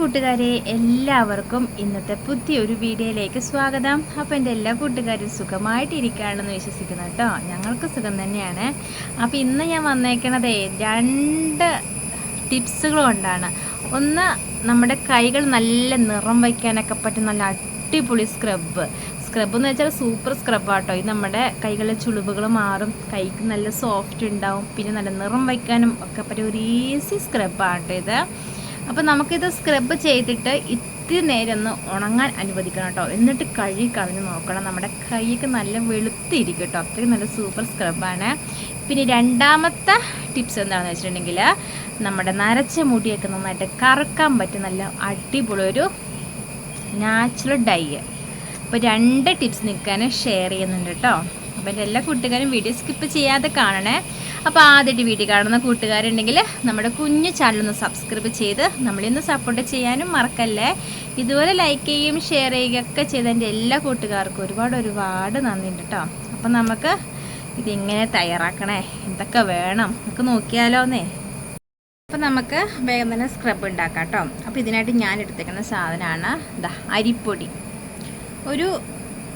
കൂട്ടുകാരെ എല്ലാവർക്കും ഇന്നത്തെ പുതിയൊരു വീഡിയോയിലേക്ക് സ്വാഗതം. അപ്പോൾ എന്റെ എല്ലാ കൂട്ടുകാരും സുഖമായിട്ടിരിക്കുകയാണെന്ന് വിശ്വസിക്കുന്നു കേട്ടോ. ഞങ്ങൾക്ക് സുഖം തന്നെയാണ്. അപ്പോൾ ഇന്ന് ഞാൻ വന്നേക്കണത് രണ്ട് ടിപ്സുകൾ കൊണ്ടാണ് ഒന്ന് നമ്മുടെ കൈകൾ നല്ല നിറം വയ്ക്കാനൊക്കെ പറ്റും നല്ല അടിപൊളി സ്ക്രബ്ബ് സ്ക്രബ് എന്ന് വെച്ചാൽ സൂപ്പർ സ്ക്രബ് ആട്ടോ. ഇത് നമ്മുടെ കൈകളിലെ ചുളിവുകൾ മാറും കൈക്ക് നല്ല സോഫ്റ്റ് ഉണ്ടാവും പിന്നെ നല്ല നിറം വയ്ക്കാനും ഒക്കെ പറ്റിയ ഒരു ഈസി സ്ക്രബാണ് കേട്ടോ ഇത്. അപ്പോൾ നമുക്കിത് സ്ക്രബ് ചെയ്തിട്ട് ഇത്തിരി നേരം ഒന്ന് ഉണങ്ങാൻ അനുവദിക്കണം കേട്ടോ. എന്നിട്ട് കഴുകി കളഞ്ഞ് നോക്കണം. നമ്മുടെ കൈക്ക് നല്ല വെളുത്തിരിക്കും കേട്ടോ. അത്രയും നല്ല സൂപ്പർ സ്ക്രബാണ് പിന്നെ രണ്ടാമത്തെ ടിപ്സ് എന്താണെന്ന് വെച്ചിട്ടുണ്ടെങ്കിൽ നമ്മുടെ നരച്ച മുടിയൊക്കെ നന്നായിട്ട് കറക്കാൻ പറ്റും നല്ല അടിപൊളി ഒരു നാച്ചുറൽ ഡൈ അപ്പോൾ രണ്ട് ടിപ്സ് നിൽക്കാൻ ഷെയർ ചെയ്യുന്നുണ്ട് കേട്ടോ. അപ്പോൾ എന്റെ എല്ലാ കൂട്ടുകാരും വീഡിയോ സ്കിപ്പ് ചെയ്യാതെ കാണണേ. അപ്പോൾ ആദ്യമായിട്ട് വീഡിയോ കാണുന്ന കൂട്ടുകാരുണ്ടെങ്കിൽ നമ്മുടെ കുഞ്ഞു ചാനലൊന്ന് സബ്സ്ക്രൈബ് ചെയ്ത് നമ്മളിന്ന് സപ്പോർട്ട് ചെയ്യാനും മറക്കല്ലേ. ഇതുപോലെ ലൈക്ക് ചെയ്യുകയും ഷെയർ ചെയ്യുകയൊക്കെ ചെയ്ത എന്റെ എല്ലാ കൂട്ടുകാർക്കും ഒരുപാട് ഒരുപാട് നന്ദിയുണ്ട് കേട്ടോ അപ്പം നമുക്ക് ഇതിങ്ങനെ തയ്യാറാക്കണേ. എന്തൊക്കെ വേണം? നമുക്ക് നോക്കിയാലോന്നേ. അപ്പം നമുക്ക് വേഗം തന്നെ സ്ക്രബ് ഉണ്ടാക്കാം കേട്ടോ അപ്പോൾ ഇതിനായിട്ട് ഞാൻ എടുത്തേക്കുന്ന സാധനമാണ് ഇതാ അരിപ്പൊടി. ഒരു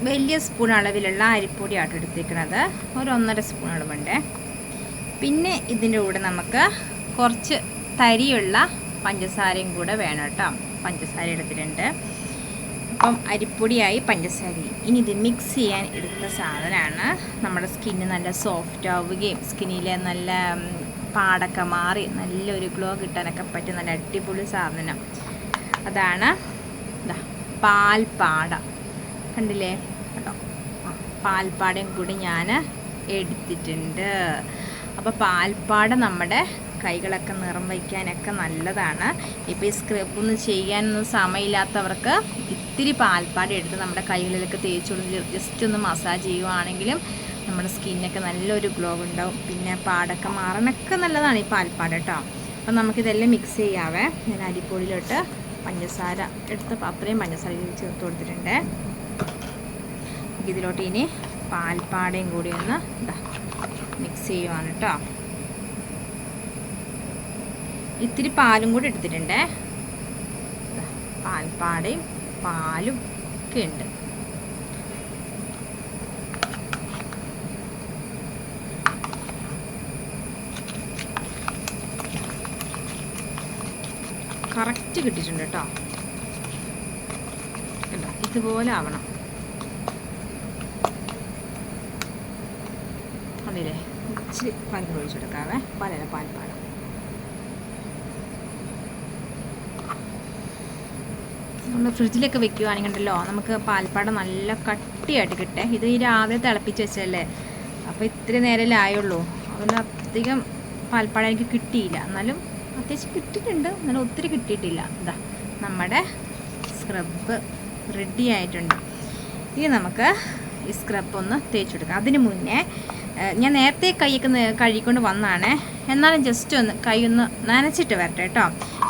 വലിയ സ്പൂൺ അളവിലുള്ള അരിപ്പൊടിയാണ് എടുത്തിരിക്കുന്നത് ഒരു ഒന്നര സ്പൂൺ അളവുണ്ട്. പിന്നെ ഇതിന്റെ കൂടെ നമുക്ക് കുറച്ച് തരിയുള്ള പഞ്ചസാരയും കൂടെ വേണം കേട്ടോ. പഞ്ചസാര എടുത്തിട്ടുണ്ട്. അപ്പം അരിപ്പൊടിയായി പഞ്ചസാര ഇനി ഇത് മിക്സ് ചെയ്യാൻ എടുത്ത സാധനമാണ്. നമ്മുടെ സ്കിന്ന് നല്ല സോഫ്റ്റ് ആവുകയും സ്കിന്നിലെ നല്ല പാടൊക്കെ മാറി നല്ലൊരു ഗ്ലോ കിട്ടാനൊക്കെ പറ്റിയ നല്ല അടിപൊളി സാധനം. അതാണ് പാൽപ്പാട. കണ്ടില്ലേ? കേട്ടോ പാൽപ്പാടയും കൂടി ഞാൻ എടുത്തിട്ടുണ്ട്. അപ്പോൾ പാൽപ്പാട നമ്മുടെ കൈകളൊക്കെ നിറം വയ്ക്കാനൊക്കെ നല്ലതാണ്. ഇപ്പോൾ ഈ ഒന്നും ചെയ്യാനൊന്നും സമയമില്ലാത്തവർക്ക് ഇത്തിരി പാൽപ്പാട എടുത്ത് നമ്മുടെ കൈകളിലൊക്കെ തേച്ച് കൊടുത്ത് ജസ്റ്റ് ഒന്ന് മസാജ് ചെയ്യുവാണെങ്കിലും നമ്മുടെ സ്കിന്നൊക്കെ നല്ലൊരു ഗ്ലോ ഉണ്ടാവും. പിന്നെ പാടൊക്കെ മാറാനൊക്കെ നല്ലതാണ് ഈ പാൽപ്പാട് കേട്ടോ. അപ്പം നമുക്കിതെല്ലാം മിക്സ് ചെയ്യാവേ. ഞാൻ അരിപ്പൊടിയിലോട്ട് പഞ്ചസാര എടുത്ത് അത്രയും പഞ്ചസാര ചേർത്ത് കൊടുത്തിട്ടുണ്ട്. ഇതിലോട്ട് ഇനി പാൽപ്പാടയും കൂടി ഒന്ന് മിക്സ് ചെയ്യുവാണ് കേട്ടോ ഇത്തിരി പാലും കൂടി എടുത്തിട്ടുണ്ടേ. പാൽപ്പാടയും പാലും ഒക്കെ ഉണ്ട്. കറക്റ്റ് കിട്ടിയിട്ടുണ്ട് കേട്ടോ ഇതുപോലെ ആവണം. കണ്ടില്ലേ ഇച്ചിരി പാൽ കൂടി ഒഴിച്ചെടുക്കാവേ. പാലല്ല പാൽപ്പാട നമ്മൾ ഫ്രിഡ്ജിലൊക്കെ വെക്കുകയാണെങ്കിൽ ഉണ്ടല്ലോ നമുക്ക് പാൽപ്പാട നല്ല കട്ടിയായിട്ട് കിട്ടേ. ഇത് ഈ രാവിലെ തിളപ്പിച്ച് വെച്ചല്ലേ അപ്പോൾ ഇത്ര നേരമല്ലേ ആയുള്ളൂ. അതുകൊണ്ട് അധികം പാൽപ്പാട എനിക്ക് കിട്ടിയില്ല. എന്നാലും അത്യാവശ്യം കിട്ടിയിട്ടുണ്ട്. എന്നാലും ഒത്തിരി കിട്ടിയിട്ടില്ല. ഇതാ നമ്മുടെ സ്ക്രബ് റെഡി ആയിട്ടുണ്ട്. ഇനി നമുക്ക് ഈ സ്ക്രബ് ഒന്ന് തേച്ചെടുക്കാം അതിന് മുന്നേ ഞാൻ നേരത്തെ കൈയൊക്കെ കഴുകിക്കൊണ്ട് വന്നാണ്. എന്നാലും ജസ്റ്റ് ഒന്ന് കൈ ഒന്ന് നനച്ചിട്ട് വരട്ടെ കേട്ടോ.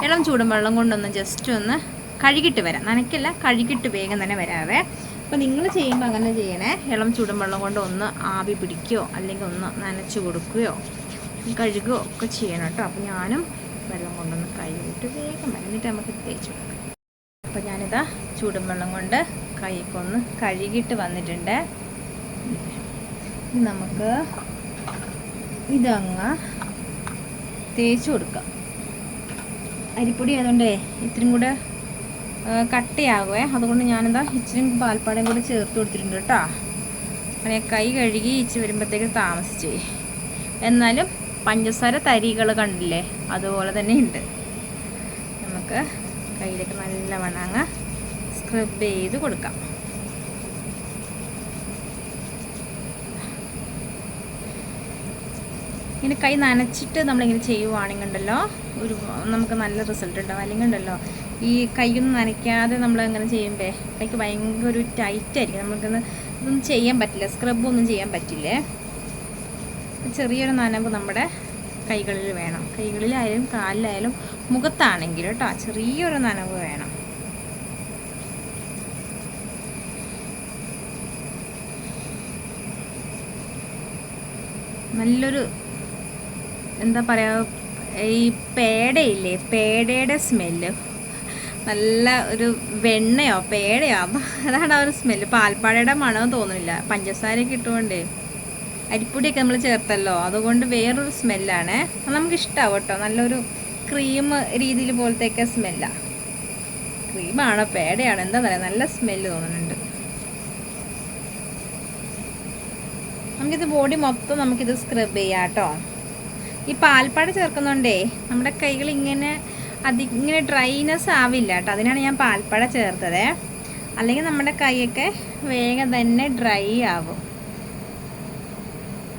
ഇളം ചൂടും വെള്ളം കൊണ്ടൊന്ന് ജസ്റ്റ് ഒന്ന് കഴുകിട്ട് വരാം. നനയ്ക്കല്ല കഴുകിട്ട് വേഗം തന്നെ വരാവേ. അപ്പോൾ നിങ്ങൾ ചെയ്യുമ്പോൾ അങ്ങനെ ചെയ്യണേ. ഇളം ചൂടും വെള്ളം കൊണ്ട് ഒന്ന് ആവി പിടിക്കുകയോ അല്ലെങ്കിൽ ഒന്ന് നനച്ച് കൊടുക്കുകയോ കഴുകുകയോ ഒക്കെ ചെയ്യണം കേട്ടോ. അപ്പോൾ ഞാനും വെള്ളം കൊണ്ടൊന്ന് കഴുകിയിട്ട് വേഗം. എന്നിട്ട് നമുക്ക് തേച്ച് കൊടുക്കാം. അപ്പോൾ ഞാനിതാ ചൂടും വെള്ളം കൊണ്ട് കൈക്കൊന്ന് കഴുകിയിട്ട് വന്നിട്ടുണ്ട്. നമുക്ക് ഇതങ്ങ് തേച്ച് കൊടുക്കാം. അരിപ്പൊടി ആയതുകൊണ്ടേ ഇത്രയും കൂടെ കട്ടയാകുമേ അതുകൊണ്ട് ഞാനെന്താ ഇച്ചിരി പാൽപ്പാടയും കൂടെ ചേർത്ത് കൊടുത്തിട്ടുണ്ട് കേട്ടോ. അങ്ങനെ കൈ കഴുകി ഇച്ചി വരുമ്പോഴത്തേക്ക് താമസിച്ചു. എന്നാലും പഞ്ചസാര തരികൾ കണ്ടില്ലേ? അതുപോലെ തന്നെ ഉണ്ട്. നമുക്ക് കയ്യിലേക്ക് നല്ല വണങ്ങ സ്ക്രബ് ചെയ്ത് കൊടുക്കാം. ഇങ്ങനെ കൈ നനച്ചിട്ട് നമ്മളിങ്ങനെ ചെയ്യുവാണെങ്കിൽ ഉണ്ടല്ലോ ഒരു നമുക്ക് നല്ല റിസൾട്ട് ഉണ്ടാവും. അല്ലെങ്കിൽ ഉണ്ടല്ലോ ഈ കൈയൊന്നും നനയ്ക്കാതെ നമ്മൾ അങ്ങനെ ചെയ്യുമ്പോൾ കൈക്ക് ഭയങ്കര ഒരു ടൈറ്റ് ആയിരിക്കും. നമുക്കൊന്ന് ഇതൊന്നും ചെയ്യാൻ പറ്റില്ല സ്ക്രബൊന്നും ചെയ്യാൻ പറ്റില്ലേ? ചെറിയൊരു നനവ് നമ്മുടെ കൈകളിൽ വേണം. കൈകളിലായാലും കാലിലായാലും മുഖത്താണെങ്കിലും കേട്ടോ ചെറിയൊരു നനവ് വേണം. നല്ലൊരു എന്താ പറയുക ഈ പേടയില്ലേ പേടയുടെ സ്മെല്ല്. നല്ല ഒരു വെണ്ണയോ പേടയോ അതാണ് ആ ഒരു സ്മെല്ല്. പാൽപ്പാടയുടെ മണവും തോന്നുന്നില്ല. പഞ്ചസാരയൊക്കെ ഇട്ടുകൊണ്ടേ അരിപ്പൊടിയൊക്കെ നമ്മൾ ചേർത്തല്ലോ അതുകൊണ്ട് വേറൊരു സ്മെല്ലാണ്. നമുക്ക് ഇഷ്ടമാവും കേട്ടോ. നല്ലൊരു ക്രീം രീതിയിൽ പോലത്തെയൊക്കെ സ്മെല്ലാണ് ക്രീമാണോ പേടയാണോ? എന്താ പറയുക നല്ല സ്മെല്ല് തോന്നുന്നുണ്ട്. നമുക്കിത് ബോഡി മൊത്തം നമുക്കിത് സ്ക്രബ് ചെയ്യാം കേട്ടോ. ഈ പാൽപ്പാട ചേർക്കുന്നുണ്ടേ നമ്മുടെ കൈകൾ ഇങ്ങനെ അതി ഇങ്ങനെ ഡ്രൈനെസ് ആവില്ല കേട്ടോ. അതിനാണ് ഞാൻ പാൽപ്പാട ചേർത്തത്. അല്ലെങ്കിൽ നമ്മുടെ കൈയൊക്കെ വേഗം തന്നെ ഡ്രൈ ആവും.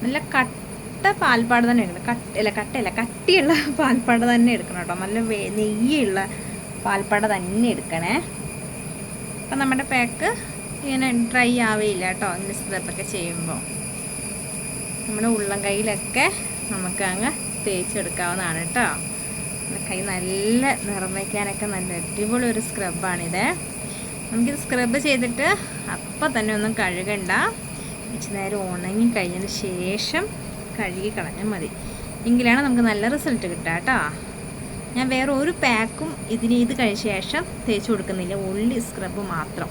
നല്ല കട്ട പാൽപ്പാട തന്നെ എടുക്കണം. കട്ട അല്ല കട്ടയല്ല കട്ടിയുള്ള പാൽപ്പാട തന്നെ എടുക്കണം കേട്ടോ. നല്ല നെയ്യുള്ള പാൽപ്പാട തന്നെ എടുക്കണേ. അപ്പം നമ്മുടെ പാക്ക് ഇങ്ങനെ ഡ്രൈ ആവേയില്ല കേട്ടോ. ഇങ്ങനെ സ്ക്രബൊക്കെ ചെയ്യുമ്പോൾ. നമ്മുടെ ഉള്ളം കയ്യിലൊക്കെ നമുക്ക് അങ്ങ് തേച്ചെടുക്കാവുന്നതാണ് കേട്ടോ. കൈ നല്ല നിറം വയ്ക്കാനൊക്കെ നല്ല അടിപൊളി ഒരു സ്ക്രബാണിത് നമുക്കിത് സ്ക്രബ് ചെയ്തിട്ട് അപ്പം തന്നെ ഒന്നും കഴുകണ്ട. ഇച്ചിരി നേരം ഉണങ്ങി കഴിഞ്ഞതിന് ശേഷം കഴുകി കളഞ്ഞാൽ മതി. എങ്കിലാണ് നമുക്ക് നല്ല റിസൾട്ട് കിട്ടുക കേട്ടോ. ഞാൻ വേറെ ഒരു പാക്കും ഇതിന് ഇത് കഴിച്ച ശേഷം തേച്ച് കൊടുക്കുന്നില്ല. ഉള്ളി സ്ക്രബ് മാത്രം.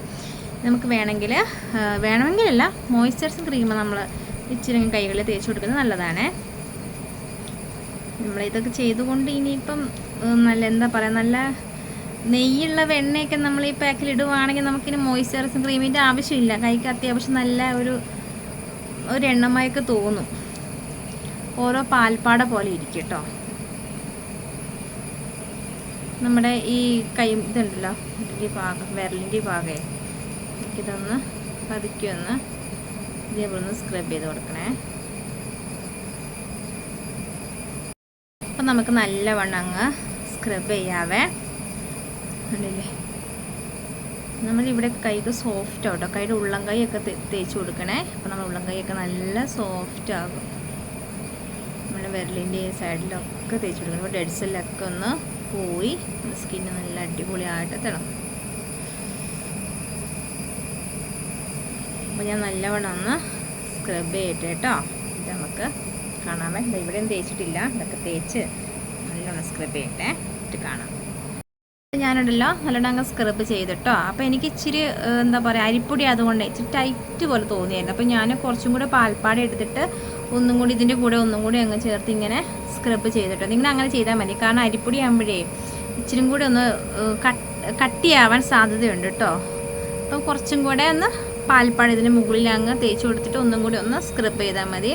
നമുക്ക് വേണമെങ്കിൽ വേണമെങ്കിലല്ല മോയ്സ്ചറൈസിങ് ക്രീം നമ്മൾ ഇച്ചിരി കൈകളിൽ തേച്ച് കൊടുക്കുന്നത് നല്ലതാണ്. നമ്മളിതൊക്കെ ചെയ്തുകൊണ്ട് ഇനിയിപ്പം നല്ല എന്താ പറയുക നല്ല നെയ്യുള്ള വെണ്ണയൊക്കെ നമ്മൾ ഈ പാക്കിൽ ഇടുവാണെങ്കിൽ നമുക്കിനി മോയ്സ്ചറൈസിങ് ക്രീമിന്റെ ആവശ്യമില്ല. കൈക്ക് അത്യാവശ്യം നല്ല ഒരു ഒരു എണ്ണമയൊക്കെ തോന്നും. ഓരോ പാൽപ്പാട പോലെ ഇരിക്കും കേട്ടോ നമ്മുടെ ഈ കൈ ഇതുണ്ടല്ലോ ഇതിന്റെ ഭാഗം വിരലിന്റെ ഭാഗമേ ഇതൊന്ന് പതുക്കി ഒന്ന് ഇതേപോലെ ഒന്ന് സ്ക്രബ് ചെയ്ത് കൊടുക്കണേ. അപ്പം നമുക്ക് നല്ലവണ്ണം അങ്ങ് സ്ക്രബ് ചെയ്യാവേ ഉണ്ടല്ലേ നമ്മളിവിടെ കൈക്ക് സോഫ്റ്റ് ആവട്ടോ കൈയുടെ ഉള്ളം കൈയൊക്കെ തേച്ച് കൊടുക്കണേ. അപ്പം നമ്മൾ ഉള്ളം കൈയൊക്കെ നല്ല സോഫ്റ്റ് ആകും. നമ്മുടെ വിരലിന്റെ സൈഡിലൊക്കെ തേച്ച് കൊടുക്കണം. ഡെഡ് സെല്ലൊക്കെ ഒന്ന് പോയി സ്കിന്ന് നല്ല അടിപൊളിയായിട്ട് തിളങ്ങും. അപ്പോൾ ഞാൻ നല്ലവണ്ണം ഒന്ന് സ്ക്രബ് ചെയ്യട്ടെ കേട്ടോ. ഇത് നമുക്ക് കാണാമേ. ഇവിടെയും തേച്ചിട്ടില്ല. ഇതൊക്കെ തേച്ച് നല്ലോണം സ്ക്രബ് ചെയ്യട്ടെ ഇട്ട് കാണാം. ഞാനുണ്ടല്ലോ നല്ലോണം അങ്ങ് സ്ക്രബ് ചെയ്തിട്ടോ. അപ്പോൾ എനിക്ക് ഇച്ചിരി എന്താ പറയുക അരിപ്പൊടി അതുകൊണ്ട് ഇച്ചിരി ടൈറ്റ് പോലെ തോന്നിയായിരുന്നു. അപ്പോൾ ഞാൻ കുറച്ചും കൂടെ പാൽപ്പാട് എടുത്തിട്ട് ഒന്നും കൂടി ഇതിന്റെ കൂടെ ഒന്നും കൂടി അങ്ങ് ചേർത്ത് ഇങ്ങനെ സ്ക്രബ് ചെയ്തിട്ടോ. നിങ്ങൾ അങ്ങനെ ചെയ്താൽ മതി. കാരണം അരിപ്പൊടി ആകുമ്പോഴേ ഇച്ചിരി കൂടി ഒന്ന് കട്ടിയാവാൻ സാധ്യതയുണ്ട് കേട്ടോ അപ്പം കുറച്ചും കൂടെ ഒന്ന് പാൽപ്പാട് ഇതിന് മുകളിൽ അങ്ങ് തേച്ച് കൊടുത്തിട്ട് ഒന്നും കൂടി ഒന്ന് സ്ക്രബ് ചെയ്താൽ മതി.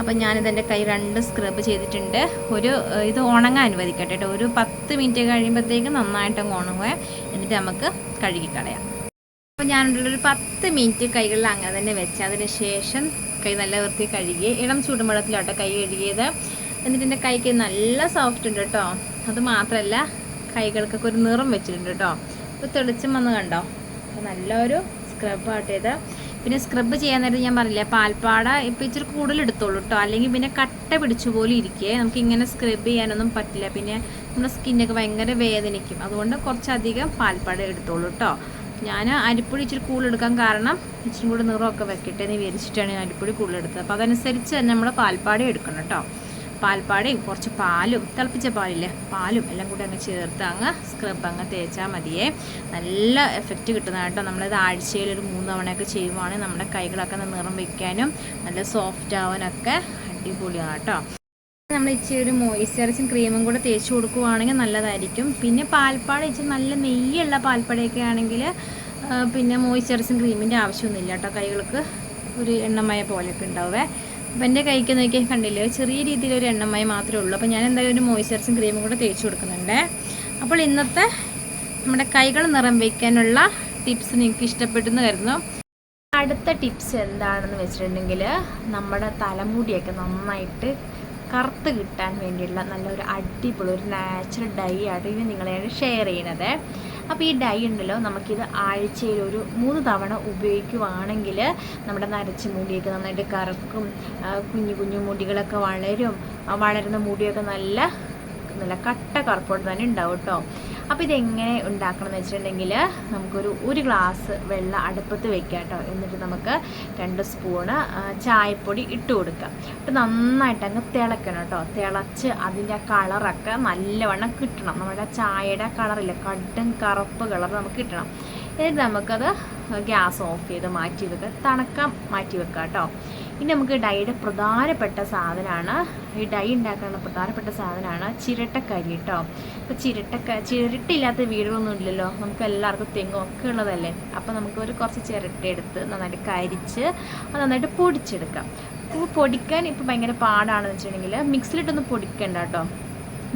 അപ്പം ഞാനിതെന്റെ കൈ രണ്ട് സ്ക്രബ് ചെയ്തിട്ടുണ്ട്. ഒരു ഇത് ഉണങ്ങാൻ അനുവദിക്കട്ടെ കേട്ടോ. ഒരു പത്ത് മിനിറ്റ് കഴിയുമ്പോഴത്തേക്ക് നന്നായിട്ട് അങ്ങ് ഉണങ്ങുക എന്നിട്ട് നമുക്ക് കഴുകിക്കളയാം അപ്പോൾ ഞാനുള്ളൊരു പത്ത് മിനിറ്റ് കൈകളിൽ അങ്ങനെ തന്നെ വെച്ച് അതിന് ശേഷം കൈ നല്ല വൃത്തി കഴുകി ഇളം ചൂടുവെള്ളത്തിലോട്ടോ കൈ കഴുകിയത്. എന്നിട്ട് എന്റെ കൈക്ക് നല്ല സോഫ്റ്റ് ഉണ്ട് കേട്ടോ. അത് മാത്രമല്ല കൈകൾക്കൊക്കെ ഒരു നിറം വെച്ചിട്ടുണ്ട് കേട്ടോ. ഇപ്പോൾ തെളിച്ചം വന്ന് കണ്ടോ? നല്ലൊരു സ്ക്രബ് ആട്ട് പിന്നെ സ്ക്രബ് ചെയ്യാൻ നേരത്തെ ഞാൻ പറഞ്ഞില്ലേ പാൽപ്പാട ഇപ്പം ഇച്ചിരി കൂടുതൽ എടുത്തോളൂ കേട്ടോ അല്ലെങ്കിൽ പിന്നെ കട്ട പിടിച്ചു പോലെ ഇരിക്കേ. നമുക്ക് ഇങ്ങനെ സ്ക്രബ് ചെയ്യാനൊന്നും പറ്റില്ല. പിന്നെ നമ്മുടെ സ്കിന്നൊക്കെ ഭയങ്കര വേദനിക്കും. അതുകൊണ്ട് കുറച്ചധികം പാൽപ്പാട എടുത്തോളൂ കേട്ടോ ഞാൻ അരിപ്പൊടി ഇച്ചിരി കൂടുതൽ എടുക്കാൻ കാരണം ഇച്ചിരി കൂടി നിറമൊക്കെ വെക്കട്ടെ എന്ന് വിചാരിച്ചിട്ടാണ് ഞാൻ അരിപ്പൊടി കൂടുതൽ എടുത്തത്. അപ്പോൾ അതനുസരിച്ച് തന്നെ നമ്മൾ പാൽപ്പാട എടുക്കണം കേട്ടോ പാൽപ്പാടയും കുറച്ച് പാലും തിളപ്പിച്ച പാലില്ലേ? പാലും എല്ലാം കൂടി അങ്ങ് ചേർത്ത് അങ്ങ് സ്ക്രബ് അങ്ങ് തേച്ചാൽ മതിയേ. നല്ല എഫക്റ്റ് കിട്ടുന്ന കേട്ടോ. നമ്മളിത് ആഴ്ചയിൽ ഒരു മൂന്ന് തവണയൊക്കെ ചെയ്യുവാണെങ്കിൽ നമ്മുടെ കൈകളൊക്കെ നിറം വയ്ക്കാനും നല്ല സോഫ്റ്റ് ആവാനൊക്കെ അടിപൊളിയാണ് കേട്ടോ. നമ്മൾ ഇച്ചിരി ഒരു മോയ്സ്ചറൈസും ക്രീമും കൂടെ തേച്ച് കൊടുക്കുവാണെങ്കിൽ നല്ലതായിരിക്കും. പിന്നെ പാൽപ്പാട ഇച്ചിരി നല്ല നെയ്യുള്ള പാൽപ്പാടയൊക്കെ ആണെങ്കിൽ പിന്നെ മോയ്സ്ചറൈസും ക്രീമിന്റെ ആവശ്യമൊന്നുമില്ല കേട്ടോ കൈകൾക്ക്. ഒരു എണ്ണമയ പോലെയൊക്കെ ഉണ്ടാവേ അപ്പം എന്റെ കൈക്ക് നോക്കിയാൽ കണ്ടില്ലേ ചെറിയ രീതിയിലൊരു എണ്ണമയ മാത്രമേ ഉള്ളൂ. അപ്പോൾ ഞാൻ എന്തായാലും ഒരു മോയ്സ്ചറൈസും ക്രീമും കൂടെ തേച്ച് കൊടുക്കുന്നുണ്ട്. അപ്പോൾ ഇന്നത്തെ നമ്മുടെ കൈകൾ നിറം വയ്ക്കാനുള്ള ടിപ്സ് നിങ്ങൾക്ക് ഇഷ്ടപ്പെട്ടെന്ന് കരുതുന്നു. അടുത്ത ടിപ്സ് എന്താണെന്ന് വെച്ചിട്ടുണ്ടെങ്കിൽ നമ്മുടെ തലമുടിയൊക്കെ നന്നായിട്ട് കറുത്ത് കിട്ടാൻ വേണ്ടിയുള്ള നല്ലൊരു അടിപൊളി ഒരു നാച്ചുറൽ ഡൈ ആണ് ഇത് നിങ്ങളെയാണ് ഷെയർ ചെയ്യണത് അപ്പോൾ ഈ ഡൈ ഉണ്ടല്ലോ നമുക്കിത് ആഴ്ചയിൽ ഒരു മൂന്ന് തവണ ഉപയോഗിക്കുവാണെങ്കിൽ നമ്മുടെ നരച്ച മുടിയൊക്കെ നന്നായിട്ട് കറക്കും കുഞ്ഞു കുഞ്ഞു മുടികളൊക്കെ വളരും വളരുന്ന മുടിയൊക്കെ നല്ല നല്ല കട്ട കറുപ്പോട്ട് തന്നെ ഉണ്ടാവും കേട്ടോ അപ്പോൾ ഇതെങ്ങനെ ഉണ്ടാക്കണം എന്ന് വെച്ചിട്ടുണ്ടെങ്കിൽ നമുക്കൊരു ഒരു ഗ്ലാസ് വെള്ളം അടുപ്പത്ത് വെക്കാം കേട്ടോ. എന്നിട്ട് നമുക്ക് രണ്ട് സ്പൂണ് ചായപ്പൊടി ഇട്ട് കൊടുക്കാം. ഇട്ട് നന്നായിട്ട് അങ്ങ് തിളക്കണം കേട്ടോ. തിളച്ച് അതിന്റെ കളറൊക്കെ നല്ലവണ്ണം കിട്ടണം. നമ്മുടെ ചായയുടെ കളറില്ല കടും കറുപ്പ് കളർ നമുക്ക് കിട്ടണം. എന്നിട്ട് നമുക്കത് ഗ്യാസ് ഓഫ് ചെയ്ത് മാറ്റി വെക്കുക തണുക്കാൻ മാറ്റി വെക്കുക കേട്ടോ. ഇനി നമുക്ക് ഡൈയുടെ പ്രധാനപ്പെട്ട സാധനമാണ് ഈ ഡൈ ഉണ്ടാക്കാനുള്ള പ്രധാനപ്പെട്ട സാധനമാണ് ചിരട്ടക്കരി കേട്ടോ അപ്പോൾ ചിരട്ടക്ക ചിരട്ടില്ലാത്ത വീടുകളൊന്നും ഇല്ലല്ലോ. നമുക്ക് എല്ലാവർക്കും തെങ്ങും ഒക്കെ ഉള്ളതല്ലേ. അപ്പോൾ നമുക്ക് ഒരു കുറച്ച് ചിരട്ട എടുത്ത് നന്നായിട്ട് കരിച്ച് അത് നന്നായിട്ട് പൊടിച്ചെടുക്കാം. അപ്പോൾ പൊടിക്കാൻ ഇപ്പോൾ ഭയങ്കര പാടാണെന്ന് വെച്ചിട്ടുണ്ടെങ്കിൽ മിക്സിലിട്ടൊന്ന് പൊടിക്കണ്ട കേട്ടോ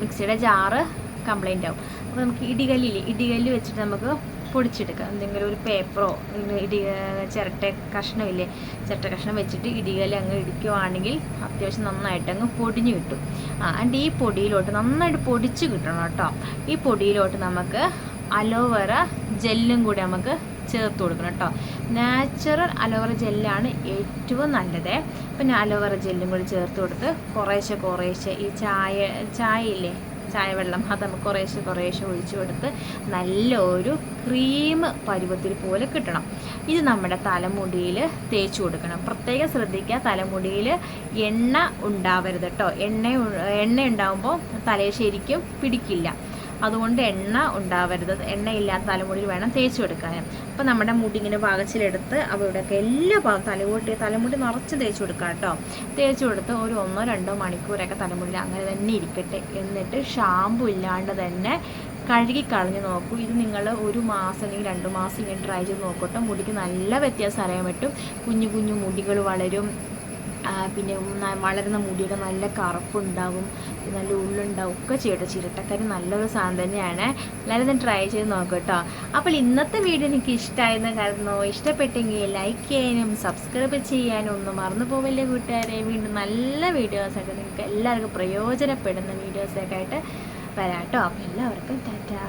മിക്സിയുടെ ജാറ് കംപ്ലൈന്റ് ആവും. അപ്പോൾ നമുക്ക് ഇടികല്ലില്ലേ? ഇടികല്ല് വെച്ചിട്ട് നമുക്ക് പൊടിച്ചെടുക്കാം എന്തെങ്കിലും ഒരു പേപ്പറോ ഇടി ചിരട്ട കഷ്ണമില്ലേ ചിരട്ട കഷ്ണം വെച്ചിട്ട് ഇടികല്ല് അങ്ങ് ഇടിക്കുവാണെങ്കിൽ അത്യാവശ്യം നന്നായിട്ട് അങ്ങ് പൊടിഞ്ഞു കിട്ടും. ആ ആൻഡ് ഈ പൊടിയിലോട്ട് നന്നായിട്ട് പൊടിച്ച് കിട്ടണം കേട്ടോ. ഈ പൊടിയിലോട്ട് നമുക്ക് അലോവേറ ജെല്ലും കൂടി നമുക്ക് ചേർത്ത് കൊടുക്കണം കേട്ടോ. നാച്ചുറൽ അലോവേറ ജെല്ലാണ് ഏറ്റവും നല്ലത്. പിന്നെ അലോവേറ ജെല്ലും കൂടി ചേർത്ത് കൊടുത്ത് കുറേശ്ശെ കുറേശ്ശെ ഈ ചായ ചായയില്ലേ ചായ വെള്ളം അത് നമുക്ക് കുറേശ്ശെ കുറേശ്ശെ ഒഴിച്ചു കൊടുത്ത് നല്ലൊരു ക്രീം പരുവത്തിൽ പോലെ കിട്ടണം. ഇത് നമ്മുടെ തലമുടിയിൽ തേച്ച് കൊടുക്കണം. പ്രത്യേകം ശ്രദ്ധിക്കുക തലമുടിയിൽ എണ്ണ ഉണ്ടാവരുത് കേട്ടോ എണ്ണ എണ്ണ ഉണ്ടാകുമ്പോൾ തലയിൽ ശരിക്കും പിടിക്കില്ല. അതുകൊണ്ട് എണ്ണ ഉണ്ടാവരുത്. എണ്ണയില്ലാത്ത തലമുടിയിൽ വേണം തേച്ച് കൊടുക്കാൻ. അപ്പോൾ നമ്മുടെ മുടി ഇങ്ങനെ പാകച്ചിലെടുത്ത് അവിടെയൊക്കെ എല്ലാ ഭാഗം തലമുടി തലമുടി നിറച്ച് തേച്ച് കൊടുക്കുക കേട്ടോ തേച്ച് കൊടുത്ത് ഒരു ഒന്നോ രണ്ടോ മണിക്കൂറൊക്കെ തലമുടിയിൽ അങ്ങനെ തന്നെ ഇരിക്കട്ടെ. എന്നിട്ട് ഷാമ്പു ഇല്ലാണ്ട് തന്നെ കഴുകി കളഞ്ഞ് നോക്കൂ. ഇത് നിങ്ങൾ ഒരു മാസം അല്ലെങ്കിൽ രണ്ട് മാസം ഇങ്ങനെ ട്രൈ ചെയ്ത് നോക്കട്ടെ. മുടിക്ക് നല്ല വ്യത്യാസം അറിയാൻ പറ്റും. കുഞ്ഞു കുഞ്ഞു മുടികൾ വളരും. പിന്നെ വളരുന്ന മുടിയൊക്കെ നല്ല കറുപ്പുണ്ടാവും. നല്ല ഉള്ളുണ്ടാവും. ഒക്കെ ചെയ്യട്ടെ. ചിരട്ടക്കരി നല്ലൊരു സാധനം തന്നെയാണ്. എല്ലാവരും ട്രൈ ചെയ്ത് നോക്കുക കേട്ടോ. അപ്പോൾ ഇന്നത്തെ വീഡിയോ എനിക്ക് ഇഷ്ടമായെന്ന് കരുതുന്നു. ഇഷ്ടപ്പെട്ടെങ്കിൽ ലൈക്ക് ചെയ്യാനും സബ്സ്ക്രൈബ് ചെയ്യാനും ഒന്നും മറന്നു പോവില്ലേ കൂട്ടുകാരെ. വീണ്ടും നല്ല വീഡിയോസൊക്കെ നിങ്ങൾക്ക് എല്ലാവർക്കും പ്രയോജനപ്പെടുന്ന വീഡിയോസൊക്കെ ആയിട്ട് വരാം കേട്ടോ എല്ലാവർക്കും ടാറ്റാ